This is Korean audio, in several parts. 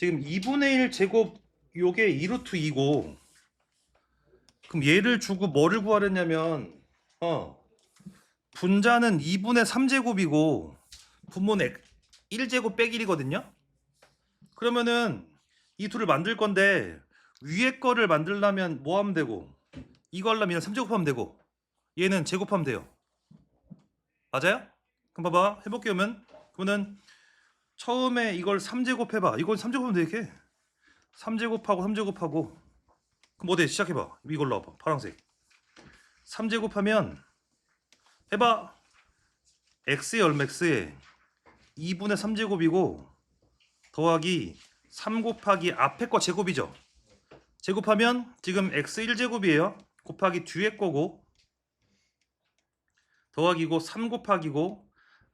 지금 2분의 1 제곱 요게 2루트 2고 그럼 얘를 주고 뭐를 구하랬냐면 어 분자는 2분의 3제곱이고 분모는 1제곱 빼기 1이거든요. 그러면은 이 둘을 만들 건데 위에 거를 만들려면 뭐 하면 되고 이거 하려면 얘는 3제곱하면 되고 얘는 제곱하면 돼요. 맞아요? 그럼 봐봐. 해볼게요 그러면. 그러면은 처음에 이걸 3제곱 해봐. 이걸 3제곱하면 되게. 3제곱하고 3제곱하고. 그럼 뭐 돼? 시작해봐. 이걸로 와봐. 파란색. 3제곱하면 해봐. x의 x에 2분의 3제곱이고 더하기 3 곱하기 앞에 거 제곱이죠. 제곱하면 지금 x 1제곱이에요. 곱하기 뒤에 거고 더하기고 3 곱하기고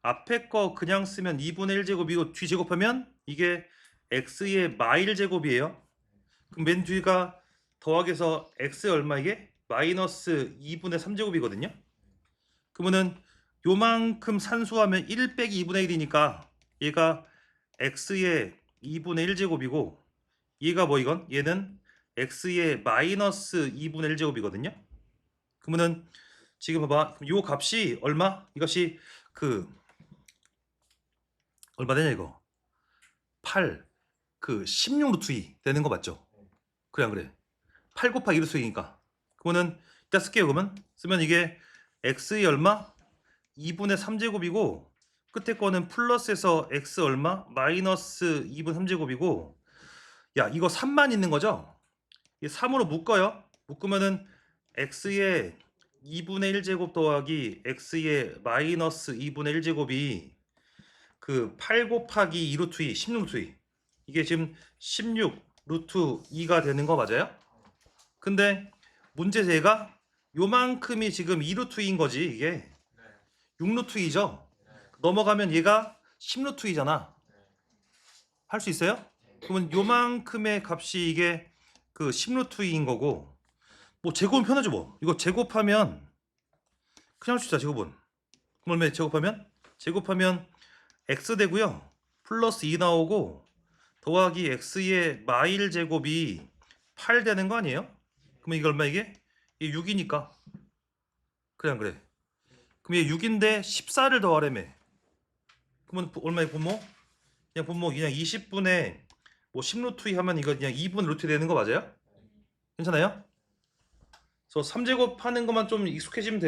앞에 거 그냥 쓰면 2분의 1제곱이고 뒤 제곱하면 이게 x의 마일 제곱이에요. 그럼 맨 뒤가 더하기해서 x 얼마 이게? 마이너스 2분의 3제곱이거든요. 그러면은 요만큼 산수하면 1 빼기 2분의 1이니까 얘가 x의 2분의 1제곱이고 얘가 뭐 이건? 얘는 x의 마이너스 2분의 1제곱이거든요. 그러면은 지금 봐봐. 요 값이 얼마? 이것이 그 얼마 되냐 이거? 8 그 16루트 2 되는 거 맞죠? 그래 안 그래? 8 곱하기 1루트 2니까 그거는 이따 쓸게요 그러면 쓰면 이게 x의 얼마? 2분의 3제곱이고 끝에 거는 플러스에서 x 얼마? 마이너스 2분 3제곱이고 야 이거 3만 있는 거죠? 이 3으로 묶어요 묶으면은 x의 2분의 1제곱 더하기 x의 마이너스 2분의 1제곱이 그 8 곱하기 2 루트 2, 16 루트 2. 이게 지금 16 루트 2가 되는 거 맞아요? 근데 문제 제가 요만큼이 지금 2 루트 2인 거지 이게 6 루트 2죠? 넘어가면 얘가 10 루트 2잖아. 할 수 있어요? 그러면 요만큼의 값이 이게 그 10 루트 2인 거고 뭐 제곱은 편하죠 뭐. 이거 제곱하면 그냥 할 수 있다 제곱은. 얼마 제곱하면? 제곱하면 x 되고요. 플러스 2 나오고 더하기 x의 마일 제곱이 8 되는 거 아니에요? 그러면 이게 얼마 이게? 이게 6이니까. 그래 안 그래? 그럼 얘 6인데 14를 더하래며. 그러면 얼마의 분모? 그냥 분모 그냥 20분의 뭐 10루트 2 하면 이거 그냥 2분 루트 되는 거 맞아요? 괜찮아요? 그래서 3제곱 하는 것만 좀 익숙해지면 돼요.